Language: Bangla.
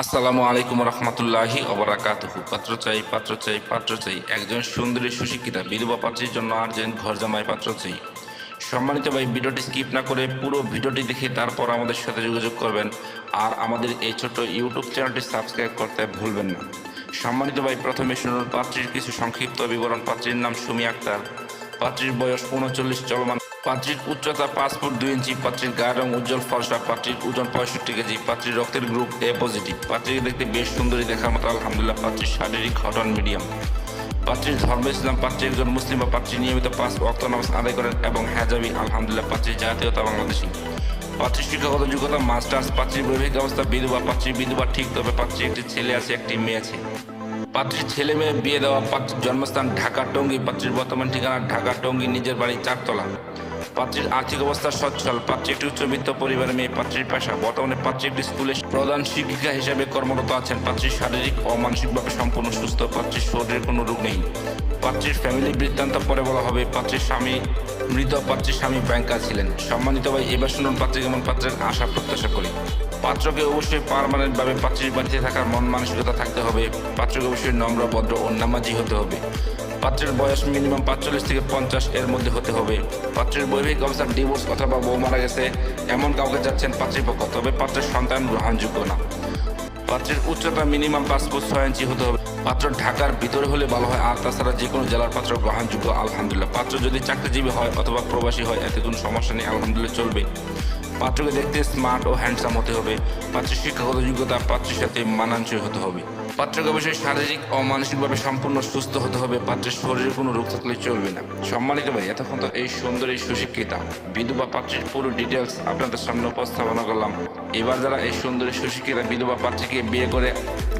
আসসালামু আলাইকুম রহমতুল্লাহি অবরাকাতুহু পাত্র চাই পাত্র চাই পাত্র চাই। একজন সুন্দরী, সুশিক্ষিতা বিধবা পাত্রীর জন্য আর্জেন্ট ঘর জামাই পাত্র চাই। সম্মানিত ভাই, ভিডিওটি স্কিপ না করে পুরো ভিডিওটি দেখে তারপর আমাদের সাথে যোগাযোগ করবেন আর আমাদের এই ছোট্ট ইউটিউব চ্যানেলটি সাবস্ক্রাইব করতে ভুলবেন না। সম্মানিত ভাই, প্রথমে শুনুন পাত্রীর কিছু সংক্ষিপ্ত বিবরণ। পাত্রীর নাম সুমি আক্তার। পাত্রীর বয়স উনচল্লিশ, চলমান পাত্রীর উচ্চতা পাঁচ ফুট দুই ইঞ্চি, পাত্রীর গায়ের রং উজ্জ্বল, ফর্সা, পাত্রীর ওজন পঁয়ষট্টি কেজি, পাত্রীর রক্তের গ্রুপ এ পজিটিভ। পাত্রীকে দেখতে বেশ সুন্দরী দেখার মতো, আলহামদুলিল্লাহ, পাত্রীর শারীরিক গঠন মিডিয়াম। পাত্রীর ধর্ম ইসলাম, পাত্রী একজন মুসলিম বা পাত্রী নিয়মিত পাঁচ অক্ত নামাজ আদায় করেন এবং হ্যাজাবি আলহামদুলিল্লাহ, পাত্রীর জাতীয়তা বাংলাদেশি। পাত্রীর শিক্ষাগত যোগ্যতা, মাস্টার্স, পাত্রীর বৈবাহিক অবস্থা বিধবা, পাত্রীর বিধবা ঠিক তবে পাত্রীর একটি ছেলে আছে, একটি মেয়ে আছে। পাত্রীর ছেলে মেয়ে বিয়ে দেওয়া পাত্রীর জন্মস্থান ঢাকা টঙ্গী। পাত্রীর বর্তমান ঠিকানা ঢাকা টঙ্গী, নিজের বাড়ি চারতলা। পাত্রীর আর্থিক অবস্থা সচ্ছল। পাত্রী একটি উচ্চবিত্ত পরিবারের মেয়ে, পাত্রীর পেশা। বর্তমানে পাত্রী একটি স্কুলে প্রধান শিক্ষিকা হিসেবে কর্মরত আছেন। পাত্রীর শারীরিক ও মানসিকভাবে সম্পূর্ণ সুস্থ। পাত্রীর শরীরের কোনো রোগ নেই। পাত্রীর ফ্যামিলি বৃত্তান্ত পরে বলা হবে, পাত্রীর স্বামী মৃত, পাত্রীর স্বামী ব্যাংকার ছিলেন। সম্মানিত ভাই, এবার শুনুন পাত্রী কেমন পাত্রের আশা প্রত্যাশা করি। পাত্রকে অবশ্যই পারমানেন্টভাবে পাত্রীর বাড়িতে থাকার মন মানসিকতা থাকতে হবে। পাত্রকে অবশ্যই নম্র, ভদ্র ও নামাজি হতে হবে। পাত্রের বয়স মিনিমাম পাঁচচল্লিশ থেকে পঞ্চাশ এর মধ্যে হতে হবে। পাত্রের বৈবাহিক অবস্থার ডিভোর্স অথবা বউ মারা গেছে, এমন কাউকে যাচ্ছেন পাত্রীপক্ষ তবে পাত্রের সন্তান গ্রহণযোগ্য না। পাত্রের উচ্চতা মিনিমাম পাঁচ ফুট ছয় ইঞ্চি হতে হবে। পাত্র ঢাকার ভিতরে হলে ভালো হয়, আর তাছাড়া যে কোনো জেলার পাত্র গ্রহণযোগ্য, আলহামদুলিল্লাহ। পাত্র যদি চাকরিজীবী হয় অথবা প্রবাসী হয়, এতে কোনো সমস্যা নেই, আলহামদুলিল্লাহ চলবে। পাত্রকে দেখতে স্মার্ট ও হ্যান্ডসাম হতে হবে। পাত্রের শিক্ষাগত যোগ্যতা পাত্রের সাথে মানানসই হতে হবে। পাত্রকে অবশ্যই শারীরিক ও মানসিকভাবে সম্পূর্ণ সুস্থ হতে হবে। পাত্রের শরীরে কোনো রোগ থাকলে চলবে না। সম্মানিত ভাই, এতক্ষণ তো এই সুন্দর এই সুশিক্ষিতা। বিধবা পাত্রের পুরো ডিটেলস আপনাদের সামনে উপস্থাপনা করলাম। এবার যারা এই সুন্দরী সুশিক্ষিতা বিধবা পাত্রীকে বিয়ে করে